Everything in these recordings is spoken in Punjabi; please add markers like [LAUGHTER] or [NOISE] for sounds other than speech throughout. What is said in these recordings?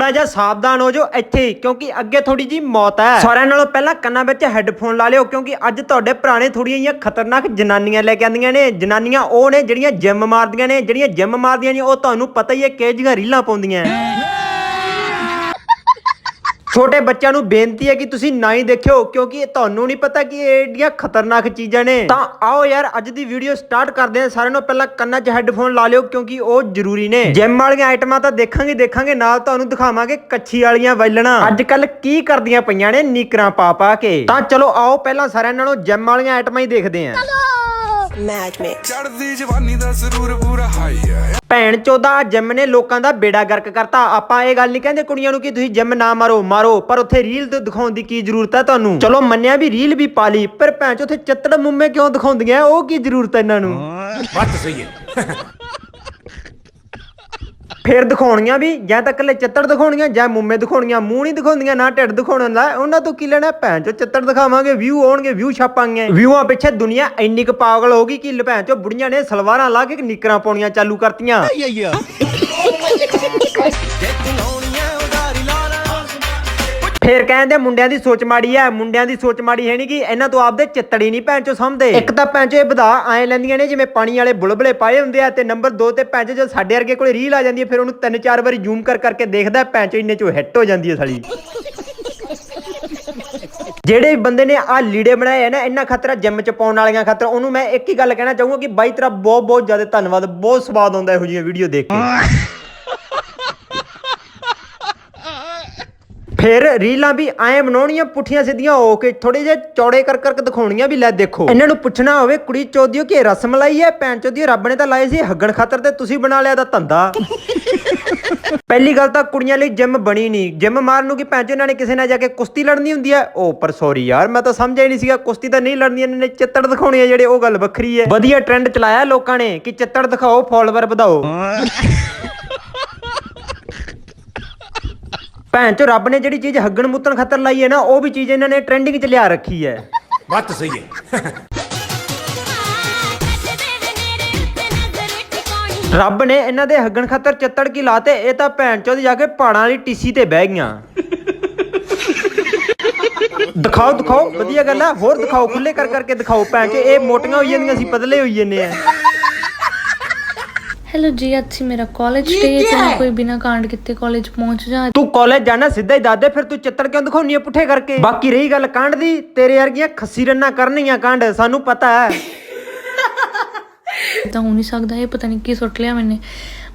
ਥੋੜਾ ਜਿਹਾ ਸਾਵਧਾਨ ਹੋ ਜਾਓ ਇੱਥੇ ਕਿਉਂਕਿ ਅੱਗੇ ਥੋੜੀ ਜੀ ਮੌਤ ਹੈ। ਸਾਰਿਆਂ ਨਾਲੋਂ ਪਹਿਲਾਂ ਕੰਨਾਂ ਵਿੱਚ ਹੈੱਡਫੋਨ ਲਾ ਲਿਓ, ਕਿਉਂਕਿ ਅੱਜ ਤੁਹਾਡੇ ਪੁਰਾਣੇ ਥੋੜੀਆਂ ਜਿਹੀਆਂ ਖਤਰਨਾਕ ਜਨਾਨੀਆਂ ਲੈ ਕੇ ਆਂਦੀਆਂ ਨੇ। ਜਨਾਨੀਆਂ ਉਹ ਨੇ ਜਿਹੜੀਆਂ ਜਿੰਮ ਮਾਰਦੀਆਂ ਨੇ, ਜਿਹੜੀਆਂ ਜਿੰਮ ਮਾਰਦੀਆਂ ਨੇ, ਉਹ ਤੁਹਾਨੂੰ ਪਤਾ ਹੀ ਹੈ ਕਿ ਜਿਹੀਆਂ ਰੀਲਾਂ ਪਾਉਂਦੀਆਂ। ਛੋਟੇ ਬੱਚਿਆਂ ਨੂੰ ਬੇਨਤੀ ਹੈ ਕਿ ਤੁਸੀਂ ਨਾ ਹੀ ਦੇਖਿਓ, ਕਿਉਂਕਿ ਇਹ ਤੁਹਾਨੂੰ ਨਹੀਂ ਪਤਾ ਕਿ ਇਹ ਏਡੀਆਂ ਖਤਰਨਾਕ ਚੀਜ਼ਾਂ ਨੇ। ਤਾਂ ਆਓ ਯਾਰ, ਅੱਜ ਦੀ ਵੀਡੀਓ ਸਟਾਰਟ ਕਰਦੇ ਹਾਂ। ਸਾਰਿਆਂ ਨੂੰ ਪਹਿਲਾਂ ਕੰਨਾਂ 'ਚ ਹੈੱਡਫੋਨ ਲਾ ਲਿਓ, ਕਿਉਂਕਿ ਉਹ ਜ਼ਰੂਰੀ ਨੇ। ਜਿਮ ਵਾਲੀਆਂ ਆਈਟਮਾਂ ਤਾਂ ਦੇਖਾਂਗੇ ਦੇਖਾਂਗੇ। ਨਾਲ ਤੁਹਾਨੂੰ ਦਿਖਾਵਾਂਗੇ ਕੱਛੀ ਵਾਲੀਆਂ ਵੈਲਣਾ। ਅੱਜ ਕੱਲ ਕੀ ਕਰਦੀਆਂ ਪਈਆਂ ਨੇ ਨੀਕਰਾਂ ਪਾ ਪਾ ਕੇ। ਤਾਂ ਚਲੋ ਆਓ, ਪਹਿਲਾਂ ਸਾਰਿਆਂ ਨਾਲੋਂ ਜਿਮ ਵਾਲੀਆਂ ਆਈਟਮਾਂ ਹੀ ਦੇਖਦੇ ਹਾਂ। Mad Mix. ਚੜਦੀ ਜਵਾਨੀ ਦਾ ਸਰੂਰ ਪੂਰਾ ਹਾਈ ਆ ਭੈਣ ਚੋਦਾ ਜਿਮ ਨੇ ਲੋਕਾਂ ਦਾ ਬੇੜਾ ਗਰਕ ਕਰਤਾ। ਆਪਾਂ ਇਹ ਗੱਲ ਨਹੀਂ ਕਹਿੰਦੇ ਕੁੜੀਆਂ ਨੂੰ ਕਿ ਤੁਸੀਂ ਜਿਮ ਨਾ ਮਾਰੋ ਮਾਰੋ ਪਰ ਉੱਥੇ ਰੀਲ ਤੇ ਦਿਖਾਉਣ ਦੀ ਕੀ ਜ਼ਰੂਰਤ ਹੈ ਤੁਹਾਨੂੰ? ਚਲੋ ਮੰਨਿਆ ਵੀ ਰੀਲ ਵੀ ਪਾ ਲਈ ਪਰ ਭੈਣ ਚੋ ਉੱਥੇ ਚੱਤੜ ਮੁੰਮੇ ਕਿਉਂ ਦਿਖਾਉਂਦੀਆਂ? ਉਹ ਕੀ ਜ਼ਰੂਰਤ ਹੈ ਇਹਨਾਂ ਨੂੰ? ਬਾਤ ਸਹੀ ਹੈ। ਫੇਰ ਦਿਖਾਉਣੀਆਂ ਵੀ ਜਾਂ ਤਾਂ ਇਕੱਲੇ ਚੱਤੜ ਦਿਖਾਉਣੀਆਂ ਜਾਂ ਮੁੰਮੇ ਦਿਖਾਉਣੀਆਂ ਮੂੰਹ ਨਹੀਂ ਦਿਖਾਉਂਦੀਆਂ ਨਾ ਢਿੱਡ ਦਿਖਾਉਣ ਦਾ। ਉਹਨਾਂ ਤੋਂ ਕੀ ਲੈਣਾ? ਭੈਣ ਚੋ ਚੱਤੜ ਦਿਖਾਵਾਂਗੇ ਵਿਊ ਆਉਣਗੇ ਵਿਊ ਛਾਪਾਂਗੇ। ਵਿਊਆਂ ਪਿੱਛੇ ਦੁਨੀਆ ਇੰਨੀ ਕੁ ਪਾਗਲ ਹੋ ਗਈ ਕਿ ਲ ਭੈਣ ਚੋ ਬੁੜੀਆਂ ਨੇ ਸਲਵਾਰਾਂ ਲਾ ਕੇ ਨਿਕਰਾਂ ਪਾਉਣੀਆਂ ਚਾਲੂ ਕਰਤੀਆਂ। [LAUGHS] ਫੇਰ ਕਹਿੰਦੇ ਮੁੰਡਿਆਂ ਦੀ ਸੋਚ ਮਾੜੀ ਐ ਮੁੰਡਿਆਂ ਦੀ ਸੋਚ ਮਾੜੀ ਹੈ ਨਹੀਂ ਕਿ ਇਹਨਾਂ ਤੋਂ ਆਪਦੇ ਚਿੱਤੜੀ ਨਹੀਂ ਭੈਣ ਚੋ ਸਮਝਦੇ ਇੱਕ ਤਾਂ ਭੈਣ ਚੋ ਇਹ ਵਧਾ ਐ ਲੈਂਦੀਆਂ ਨੇ, ਜਿਵੇਂ ਪਾਣੀ ਵਾਲੇ ਬੁਲਬੁਲੇ ਪਾਏ ਹੁੰਦੇ ਆ ਤੇ ਨੰਬਰ 2 ਤੇ ਭੈਣ ਚੋ ਜਦੋਂ ਸਾਡੇ ਵਰਗੇ ਕੋਲੇ ਰੀਲ ਆ ਜਾਂਦੀ ਹੈ, ਫਿਰ ਉਹਨੂੰ ਤਿੰਨ ਚਾਰ ਵਾਰੀ ਜ਼ੂਮ ਕਰ ਕਰਕੇ ਦੇਖਦਾ, ਭੈਣ ਚੋ ਇੰਨੇ ਚੋ ਹਿੱਟ ਹੋ ਜਾਂਦੀ ਹੈ ਸਾਲੀ। ਜਿਹੜੇ ਬੰਦੇ ਨੇ ਆ ਲੀੜੇ ਬਣਾਏ ਆ ਨਾ ਇੰਨਾ ਖਤਰਾ ਜਿਮ ਚ ਪਾਉਣ ਵਾਲੀਆਂ ਖਤਰਾ, ਉਹਨੂੰ ਮੈਂ ਇੱਕ ਹੀ ਗੱਲ ਕਹਿਣਾ ਚਾਹੂੰਗਾ ਕਿ ਬਾਈ ਤੇਰਾ ਬਹੁਤ ਬਹੁਤ ਜ਼ਿਆਦਾ ਧੰਨਵਾਦ, ਬਹੁਤ ਸਵਾਦ ਆਉਂਦਾ ਇਹੋ ਜਿਹੀਆਂ ਵੀਡੀਓ ਦੇਖ ਕੇ। ਫਿਰ ਰੀਲਾਂ ਵੀ ਐਂ ਬਣਾਉਣੀਆਂ ਪੁੱਠੀਆਂ ਸਿੱਧੀਆਂ ਹੋ ਕੇ ਥੋੜੇ ਜਿਹਾ ਚੌੜੇ ਕਰ ਕਰਕੇ ਦਿਖਾਉਣੀਆਂ ਵੀ ਲੈ ਦੇਖੋ। ਇਹਨਾਂ ਨੂੰ ਪੁੱਛਣਾ ਹੋਵੇ ਕੁੜੀ ਚੋਦੀਓ ਕਿ ਇਹ ਰਸਮਲਾਈ ਹੈ ਭੈਣ ਚੋਦੀਓ ਰੱਬ ਨੇ ਤਾਂ ਲਾਏ ਸੀ ਹੱਗਣ ਖਾਤਰ ਤੇ ਤੁਸੀਂ ਬਣਾ ਲਿਆ ਦਾ ਧੰਦਾ। [LAUGHS] ਪਹਿਲੀ ਗੱਲ ਤਾਂ ਕੁੜੀਆਂ ਲਈ ਜਿਮ ਬਣੀ ਨਹੀਂ। ਜਿਮ ਮਾਰਨ ਨੂੰ ਕਿ ਭੈਣ ਚੋ ਇਹਨਾਂ ਨੇ ਕਿਸੇ ਨਾਲ ਜਾ ਕੇ ਕੁਸ਼ਤੀ ਲੜਨੀ ਹੁੰਦੀ ਹੈ? ਉਹ ਪਰ ਸੌਰੀ ਯਾਰ ਮੈਂ ਤਾਂ ਸਮਝਿਆ ਹੀ ਨਹੀਂ ਸੀਗਾ ਕੁਸ਼ਤੀ ਤਾਂ ਨਹੀਂ ਲੜਨੀ ਇਹਨਾਂ ਨੇ ਚਿੱਤੜ ਦਿਖਾਉਣੇ ਆ ਜਿਹੜੇ ਉਹ ਗੱਲ ਵੱਖਰੀ ਹੈ। ਵਧੀਆ ਟ੍ਰੈਂਡ ਚਲਾਇਆ ਲੋਕਾਂ ਨੇ ਕਿ ਚਿੱਤੜ ਦਿਖਾਓ ਫਾਲੋਅਰ ਵਧਾਓ। [LAUGHS] ਭੈਣ ਚੋ ਰੱਬ ਨੇ ਜਿਹੜੀ ਚੀਜ਼ ਹੱਗਣ ਮੁੱਤਣ ਖਤਰ ਲਾਈ ਹੈ ਨਾ ਉਹ ਵੀ ਚੀਜ਼ ਇਹਨਾਂ ਨੇ ਟ੍ਰੈਂਡਿੰਗ 'ਚ ਲਿਆ ਰੱਖੀ ਹੈ। ਬਾਤ ਸਹੀ ਹੈ। ਰੱਬ ਨੇ ਇਹਨਾਂ ਦੇ ਹੱਗਣ ਖਤਰ ਚੱਤੜ ਕੀ ਲਾਤੇ ਇਹ ਤਾਂ ਭੈਣ ਚੋਦ ਜਾ ਕੇ ਪਹਾੜਾਂ ਵਾਲੀ ਟੀਸੀ ਤੇ ਬਹਿ ਗਈਆਂ। ਦਿਖਾਓ ਦਿਖਾਓ ਵਧੀਆ ਗੱਲ ਆ ਹੋਰ ਦਿਖਾਓ ਖੁੱਲੇ ਕਰ ਕਰਕੇ ਦਿਖਾਓ ਭੈਣ ਚ ਇਹ ਮੋਟੀਆਂ ਹੋਈ ਜਾਂਦੀਆਂ ਸੀ ਪਤਲੇ ਹੋਈ ਜਾਂਦੇ ਆ। ਹੈਲੋ ਜੀ ਅੱਜ ਸੀ ਮੇਰਾ ਕਾਲਜ ਡੇ ਤੇ ਮੈਂ ਕੋਈ ਬਿਨਾ ਕਾਂਡ ਕੀਤੇ ਕਾਲਜ ਪਹੁੰਚ ਜਾ। ਤੂੰ ਕਾਲਜ ਜਾਣਾ ਸਿੱਧਾ ਹੀ ਦੱਸ ਦੇ ਫਿਰ ਤੂੰ ਚੱਤੜ ਕਿਉਂ ਦਿਖਾਉਣੀ ਆ ਪੁੱਠੇ ਕਰਕੇ? ਬਾਕੀ ਰਹੀ ਗੱਲ ਕਾਂਡ ਦੀ ਤੇਰੇ ਵਰਗੀਆਂ ਖੱਸੀ ਰੰਨਾ ਕਰਨੀਆਂ ਕਾਂਡ ਸਾਨੂੰ ਪਤਾ ਹੈ। [LAUGHS] ਤਾਂ ਹੋ ਨਹੀਂ ਸਕਦਾ ਇਹ ਪਤਾ ਨਹੀਂ ਕੀ ਸੁੱਟ ਲਿਆ ਮੈਨੇ।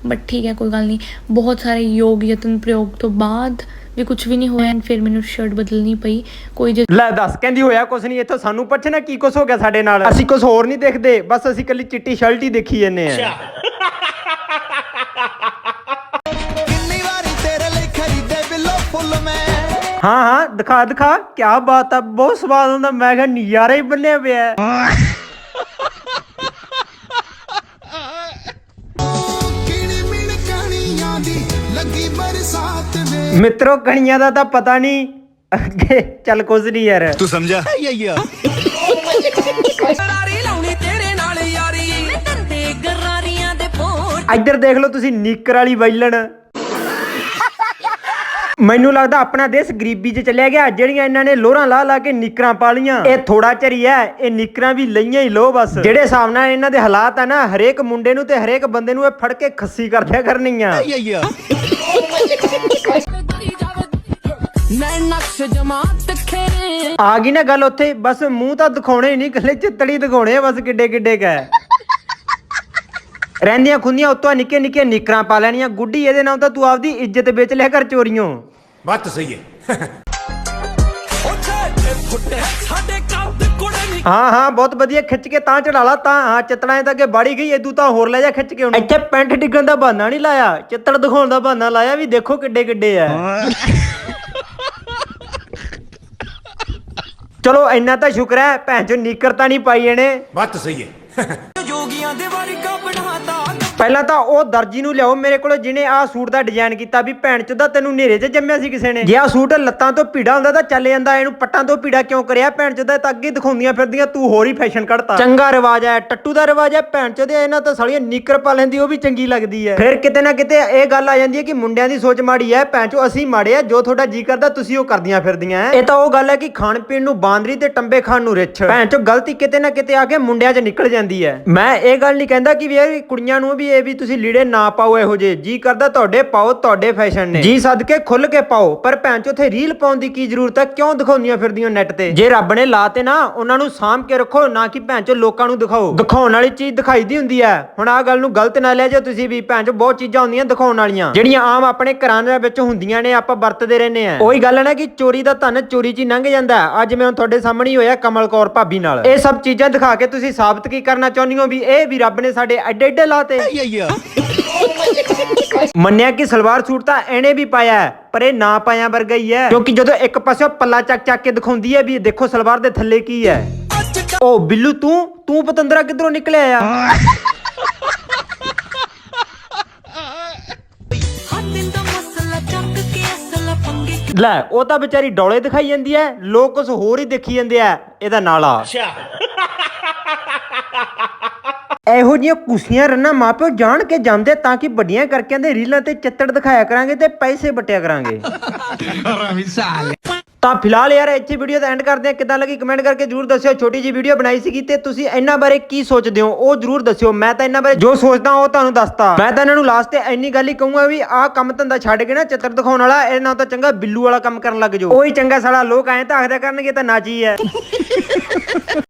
ਬਟ ਠੀਕ ਹੈ ਕੋਈ ਗੱਲ ਨਹੀਂ। ਬਹੁਤ ਸਾਰੇ ਯੋਗ ਯਤਨ ਪ੍ਰਯੋਗ ਤੋਂ ਬਾਅਦ ਵੀ ਕੁਝ ਵੀ ਨਹੀਂ ਹੋਇਆ and ਫਿਰ ਮੈਨੂੰ ਸ਼ਰਟ ਬਦਲਣੀ ਪਈ। ਕੋਈ ਜੇ ਲੈ ਦੱਸ ਕਹਿੰਦੀ ਹੋਇਆ ਕੁਛ ਨਹੀਂ ਇੱਥੋਂ ਸਾਨੂੰ ਪੁੱਛਣਾ ਕੀ ਕੁਛ ਹੋ ਗਿਆ ਸਾਡੇ ਨਾਲ। ਅਸੀਂ ਕੁਛ ਹੋਰ ਨਹੀਂ ਦੇਖਦੇ ਬਸ ਅਸੀਂ ਕੱਲੀ ਚਿੱਟੀ ਸ਼ਰਟ ਹੀ ਦੇਖੀ ਜੰਨੇ ਆ ਕਿੰਨੀ ਵਾਰੀ ਤੇਰੇ ਲਈ ਖਰੀਦੇ ਬਿੱਲੋ ਫੁੱਲ ਮੈਂ? ਹਾਂ ਹਾਂ ਦਿਖਾ ਦਿਖਾ ਕੀ ਬਾਤ ਆ ਬਹੁਤ ਸਵਾਦ ਹੁੰਦਾ ਮੈਂ ਕਿਹਾ ਨਜ਼ਾਰਾ ਹੀ ਬੰਨਿਆ ਪਿਆ ਹੈ। ਕਿਣੀ ਮਿਣ ਕਣੀਆਂ ਦੀ ਲੱਗੀ ਬਰਸਾਤ ਵੇ ਮਿੱਤਰੋ ਕਣੀਆਂ ਦਾ ਤਾਂ ਪਤਾ ਨਹੀਂ ਅੱਗੇ ਚੱਲ ਕੁਝ ਨਹੀਂ ਯਾਰ। ਤੂੰ ਸਮਝਾ ਇੱਧਰ ਦੇਖ ਲਓ ਤੁਸੀਂ ਨੀਕਰ ਵਾਲੀ ਵੈਲਣ। ਮੈਨੂੰ ਲੱਗਦਾ ਆਪਣਾ ਦੇਸ਼ ਗਰੀਬੀ 'ਚ ਚੱਲਿਆ ਗਿਆ, ਜਿਹੜੀਆਂ ਇਹਨਾਂ ਨੇ ਲੋਹਰਾਂ ਲਾ ਲਾ ਕੇ ਨੀਕਰਾਂ ਪਾ ਲੀਆਂ ਇਹ ਥੋੜਾ ਚਰੀ ਐ ਇਹ ਨੀਕਰਾਂ ਵੀ ਲਈਆਂ ਹੀ ਲੋ ਬਸ। ਜਿਹੜੇ ਹਿਸਾਬ ਨਾਲ ਇਹਨਾਂ ਦੇ ਹਾਲਾਤ ਆ ਨਾ, ਹਰੇਕ ਮੁੰਡੇ ਨੂੰ ਤੇ ਹਰੇਕ ਬੰਦੇ ਨੂੰ ਇਹ ਫੜ ਕੇ ਖੱਸੀ ਕਰਦਿਆ ਕਰਨੀਆਂ। ਆ ਗਈ ਨਾ ਗੱਲ ਉੱਥੇ, ਬਸ ਮੂੰਹ ਤਾਂ ਦਿਖਾਉਣੇ ਹੀ ਨਹੀਂ ਕੱਲੇ ਚਿੱਤੜੀ ਦਿਖਾਉਣੇ ਬਸ ਕਿੱਡੇ ਕਿੱਡੇ ਕਾ ਰਹਿੰਦੀਆਂ ਖੁੰਦੀਆਂ ਉੱਤੋਂ ਨਿੱਕੇ ਨਿੱਕੇ ਨਿਕਰਾਂ ਪਾ ਲੈਣੀਆਂ। ਗੁੱਡੀ ਇਹਦੇ ਨਾਲ ਤਾਂ ਤੂੰ ਆਪਦੀ ਇੱਜ਼ਤ ਵੇਚ ਲਿਆ ਕਰ ਚੋਰੀਆਂ ਬਾਤ ਸਹੀ ਹੈ। ਹਾਂ ਹਾਂ ਬਹੁਤ ਵਧੀਆ ਖਿੱਚ ਕੇ ਤਾਂ ਚੜਾ ਲਾ ਤਾਂ ਹਾਂ ਚਿੱਤੜਾਂ ਤੱਕ ਅੱਗੇ ਬਾੜੀ ਗਈ ਏਦੂ ਤਾਂ ਹੋਰ ਲੈ ਜਾ ਖਿੱਚ ਕੇ ਹੁਣ ਇੱਥੇ ਪੈਂਟ ਡਿੱਗਣ ਦਾ ਬਹਾਨਾ ਨਹੀਂ ਲਾਇਆ ਚਿੱਤੜ ਦਿਖਾਉਣ ਦਾ ਬਹਾਨਾ ਲਾਇਆ ਵੀ ਦੇਖੋ ਕਿੱਡੇ ਕਿੱਡੇ ਆ। ਚਲੋ ਇੰਨਾ ਤਾਂ ਸ਼ੁਕਰ ਹੈ ਭੈਣ ਚੋ ਨੀਕਰ ਤਾਂ ਨਹੀਂ ਪਾਈ ਇਹਨੇ। ਬਾਤ ਸਹੀ ਹੈ। ਪਹਿਲਾਂ ਤਾਂ ਉਹ ਦਰਜੀ ਨੂੰ ਲਿਆਓ ਮੇਰੇ ਕੋਲ ਜਿਹਨੇ ਆਹ ਸੂਟ ਦਾ ਡਿਜ਼ਾਈਨ ਕੀਤਾ ਵੀ ਭੈਣ ਚੋਦਾ ਤੈਨੂੰ ਨੇਰੇ 'ਚ ਜੰਮਿਆ ਸੀ ਕਿਸੇ ਨੇ। ਜੇ ਆਹ ਸੂਟ ਲੱਤਾਂ ਤੋਂ ਭੀੜਾ ਹੁੰਦਾ ਤਾਂ ਚੱਲ ਜਾਂਦਾ ਇਹਨੂੰ ਪੱਟਾਂ ਤੋਂ ਭੀੜਾ ਕਿਉਂ ਕਰਿਆ? ਭੈਣ ਚੋਦਾ ਤਾਂ ਅੱਗੇ ਦਿਖਾਉਂਦੀਆਂ ਫਿਰਦੀਆਂ ਤੂੰ ਹੋਰ ਹੀ ਫੈਸ਼ਨ ਕੱਢਤਾ। ਚੰਗਾ ਰਿਵਾਜ ਹੈ ਟੱਟੂ ਦਾ ਰਿਵਾਜ ਹੈ ਭੈਣ ਚੋਦੇ ਇਹਨਾਂ ਤਾਂ ਸਾਲੀਆਂ ਨੀਕਰ ਪਾ ਲੈਂਦੀ ਉਹ ਵੀ ਚੰਗੀ ਲੱਗਦੀ ਹੈ। ਫਿਰ ਕਿਤੇ ਨਾ ਕਿਤੇ ਇਹ ਗੱਲ ਆ ਜਾਂਦੀ ਹੈ ਕਿ ਮੁੰਡਿਆਂ ਦੀ ਸੋਚ ਮਾੜੀ ਹੈ ਭੈਣ ਚੋ ਅਸੀਂ ਮਾੜੇ ਆ ਜੋ ਤੁਹਾਡਾ ਜੀ ਕਰਦਾ ਤੁਸੀਂ ਉਹ ਕਰਦੀਆਂ ਫਿਰਦੀਆਂ। ਇਹ ਤਾਂ ਉਹ ਗੱਲ ਹੈ ਕਿ ਖਾਣ ਪੀਣ ਨੂੰ ਬਾਂਦਰੀ ਤੇ ਟੰਬੇ ਖਾਣ ਨੂੰ ਰਿੱਛ। ਭੈਣ ਚੋ ਗਲਤੀ ਕਿਤੇ ਨਾ ਕਿਤੇ ਆ ਕੇ ਮੁੰਡਿਆਂ 'ਚ ਨਿਕਲ ਜਾਂਦੀ ਹੈ। ਮੈਂ ਇਹ ਗੱਲ ਨਹੀਂ ਕਹਿੰਦਾ ਕਿ ਵੀ ਇਹ ਕੁੜੀਆਂ ਨੂੰ ਵੀ ਇਹ ਵੀ ਤੁਸੀਂ ਲੀੜੇ ਨਾ ਪਾਓ ਇਹੋ ਜੇ ਜੀ ਕਰਦਾ ਤੁਹਾਡੇ ਪਾਓ ਤੁਹਾਡੇ ਫੈਸ਼ਨ ਨੇ। ਜੀ ਸਦਕੇ ਖੁੱਲ ਕੇ ਪਾਓ। ਪਰ ਭੈਣ ਚੋ ਉੱਥੇ ਰੀਲ ਪਾਉਣ ਦੀ ਕੀ ਜ਼ਰੂਰਤ ਹੈ? ਕਿਉਂ ਦਿਖਾਉਂਦੀਆਂ ਫਿਰਦੀਆਂ ਨੈਟ ਤੇ? ਜੇ ਰੱਬ ਨੇ ਲਾਤੇ ਨਾ ਉਹਨਾਂ ਨੂੰ ਸਾਂਭ ਕੇ ਰੱਖੋ ਨਾ ਕਿ ਭੈਣ ਚੋ ਲੋਕਾਂ ਨੂੰ ਦਿਖਾਓ। ਦਿਖਾਉਣ ਵਾਲੀ ਚੀਜ਼ ਦਿਖਾਈ ਦੀ ਹੁੰਦੀ ਹੈ। ਹੁਣ ਆਹ ਗੱਲ ਨੂੰ ਗਲਤ ਨਾ ਲੈ ਜਾਓ ਤੁਸੀਂ ਵੀ। ਭੈਣ ਚੋ ਬਹੁਤ ਚੀਜ਼ਾਂ ਹੁੰਦੀਆਂ ਦਿਖਾਉਣ ਵਾਲੀਆਂ। ਜਿਹੜੀਆਂ ਆਮ ਆਪਣੇ ਘਰਾਂ ਦੇ ਵਿੱਚ ਹੁੰਦੀਆਂ ਨੇ ਆਪਾਂ ਵਰਤਦੇ ਰਹਿੰਦੇ ਆ ਉਹੀ ਗੱਲ ਹੈ ਨਾ ਕਿ ਚੋਰੀ ਦਾ ਧਨ ਚੋਰੀ 'ਚ ਹੀ ਲੰਘ ਜਾਂਦਾ। ਅੱਜ ਮੈਂ ਹੁਣ ਤੁਹਾਡੇ ਸਾਹਮਣੇ ਹੀ ਹੋਇਆ ਕਮਲ ਕੌਰ ਭਾਬੀ ਨਾਲ। ਇਹ ਸਭ ਚੀਜ਼ਾਂ ਦਿਖਾ ਕੇ ਤੁਸੀਂ ਸਾਬਤ ਕੀ ਕਰਨਾ ਚਾਹੁੰਦੇ ਹੋ ਵੀ ਇਹ ਵੀ ਰੱਬ ਨੇ ਸਾਡੇ ਐਡੇ ਐਡੇ ਲਾਤੇ? ਮੰਨਿਆ ਕਿ ਸਲਵਾਰ ਸੂਟ ਤਾਂ ਇਹਨੇ ਵੀ ਪਾਇਆ ਹੈ, ਪਰ ਇਹ ਨਾ ਪਾਇਆ ਵਰਗਾ ਹੀ ਹੈ। ਕਿਉਂਕਿ ਜਦੋਂ ਇੱਕ ਪਾਸੇ ਪੱਲਾ ਚੱਕ ਚੱਕ ਕੇ ਦਿਖਾਉਂਦੀ ਹੈ ਵੀ ਦੇਖੋ ਸਲਵਾਰ ਦੇ ਥੱਲੇ ਕੀ ਹੈ। ਓ ਬਿੱਲੂ ਤੂੰ ਤੂੰ ਪਤੰਦਰਾ ਕਿੱਧਰੋਂ ਨਿਕਲਿਆ ਆ? ਹੱਥ ਦਾ ਮਸਲਾ ਚੱਕ ਕੇ ਅਸਲ ਪੰਗੇ ਲੈ ਉਹ ਤਾਂ ਵਿਚਾਰੀ ਡੋਲੇ ਦਿਖਾਈ ਜਾਂਦੀ ਐ ਲੋਕ ਕੁਝ ਹੋਰ ਹੀ ਦੇਖੀ ਜਾਂਦੇ ਆ ਇਹਦਾ ਨਾਲਾ। ਇਹੋ ਜਿਹੀਆਂ ਕੁਸੀਆਂ ਰੰਨਾ ਮਾਪਿਓ ਜਾਣ ਕੇ ਜਾਂਦੇ ਤਾਂ ਕਿ ਵੱਡੀਆਂ ਕਰਕੇ ਦੇ ਰੀਲਾਂ ਤੇ ਚਿੱਤੜ ਦਿਖਾਇਆ ਕਰਾਂਗੇ ਤੇ ਪੈਸੇ ਵਟਿਆ ਕਰਾਂਗੇ। ਤਾਂ ਫਿਲਹਾਲ ਯਾਰ ਇੱਥੇ ਵੀਡੀਓ ਦਾ ਐਂਡ ਕਰਦੇ ਆ ਕਿਦਾਂ ਲੱਗੀ ਕਮੈਂਟ ਕਰਕੇ ਜਰੂਰ ਦੱਸਿਓ। ਛੋਟੀ ਜੀ ਵੀਡੀਓ ਬਣਾਈ ਸੀਗੀ ਤੇ ਤੁਸੀਂ ਇਹਨਾਂ ਬਾਰੇ ਕੀ ਸੋਚਦੇ ਹੋ? ਉਹ ਜਰੂਰ ਦੱਸਿਓ। ਮੈਂ ਤਾਂ ਇਹਨਾਂ ਬਾਰੇ ਜੋ ਸੋਚਦਾ ਉਹ ਤੁਹਾਨੂੰ ਦੱਸਤਾ। ਮੈਂ ਤਾਂ ਇਹਨਾਂ ਨੂੰ ਲਾਸਟ ਤੇ ਇੰਨੀ ਗੱਲ ਹੀ ਕਹੂੰਗਾ ਵੀ ਆਹ ਕੰਮ ਧੰਦਾ ਛੱਡ ਕੇ ਨਾ ਚਿੱਤਰ ਦਿਖਾਉਣ ਵਾਲਾ, ਇਹ ਨਾ ਤਾਂ ਚੰਗਾ ਬਿੱਲੂ ਵਾਲਾ ਕੰਮ ਕਰਨ ਲੱਗ ਜਾਓ। ਉਹੀ ਚੰਗਾ ਸਾਲਾ ਲੋਕ ਐਂ ਤਾਂ ਆਖਦਾ ਕਰਨਗੇ ਤਾਂ ਨਾਜੀ ਹੈ